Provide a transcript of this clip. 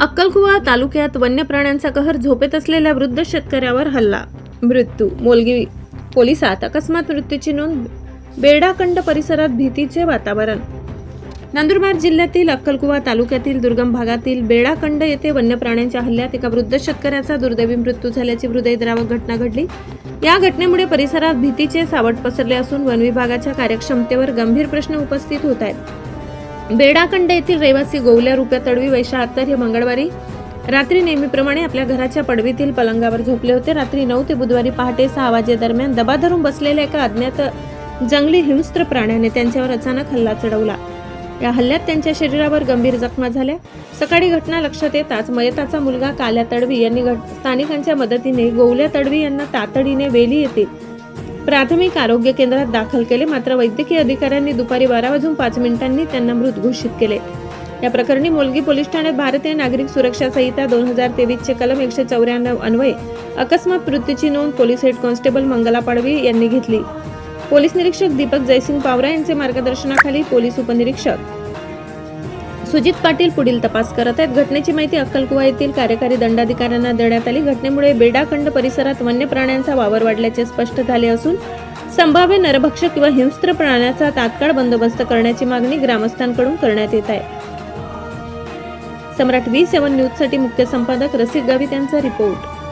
अक्कलकुवा तालुक्यात वन्य प्राण्यांचा कहर झोपेत असलेल्या वृद्ध शेतकऱ्यावर हल्ला. मृत्यू मोलगी पोलिसात अकस्मात मृत्यूची नोंद बेडाकंड परिसरात भीतीचे वातावरण. नंदुरबार जिल्ह्यातील अक्कलकुवा तालुक्यातील दुर्गम भागातील बेडाकंड येथे वन्य प्राण्यांच्या हल्ल्यात एका वृद्ध शेतकऱ्याचा दुर्दैवी मृत्यू झाल्याची हृदयद्रावक घटना घडली. या घटनेमुळे परिसरात भीतीचे सावट पसरले असून वन विभागाच्या कार्यक्षमतेवर गंभीर प्रश्न उपस्थित होत आहेत. बेडाकंड येथील रहिवासी गोवल्या रुपया तडवी वैशाहत्तर हे मंगळवारी रात्री नेहमीप्रमाणे आपल्या घराच्या पडवीतील पलंगावर झोपले होते. रात्री नऊ ते बुधवारी पहाटे सहा वाजेदरम्यान दबा धरून बसलेल्या एका अज्ञात जंगली हिंस्त्र प्राण्याने त्यांच्यावर अचानक हल्ला चढवला. या हल्ल्यात त्यांच्या शरीरावर गंभीर जखमा झाल्या. सकाळी घटना लक्षात येताच मयताचा मुलगा काल्या तडवी यांनी घट- स्थानिकांच्या मदतीने गोवल्या तडवी यांना तातडीने वेली येतील प्राथमिक आरोग्य केंद्रात दाखल केले मात्र वैद्यकीय अधिकाऱ्यांनी दुपारी बारा वाजून पाच मिनिटांनी त्यांना मृत घोषित केले. या प्रकरणी मोलगी पोलीस ठाण्यात भारतीय नागरिक सुरक्षा संहिता दोन हजार तेवीसचे कलम एकशे चौऱ्याण्णव अन्वये अकस्मात मृत्यूची नोंद police head constable Mangala Padvi यांनी घेतली. पोलीस निरीक्षक दीपक जयसिंग पावरा यांचे मार्गदर्शनाखाली पोलीस उपनिरीक्षक सुजित पाटील पुढील तपास करत आहेत. घटनेची माहिती अक्कलकुवा येथील कार्यकारी दंडाधिकाऱ्यांना देण्यात आली. घटनेमुळे बेडाखंड परिसरात वन्य प्राण्यांचा वावर वाढल्याचे स्पष्ट झाले असून संभाव्य नरभक्षक किंवा हिंस्त्र प्राण्याचा तात्काळ बंदोबस्त करण्याची मागणी ग्रामस्थांकडून करण्यात येत आहे. सम्राट व्ही सेव्हन न्यूजसाठी मुख्य संपादक रसिक गावित यांचा रिपोर्ट.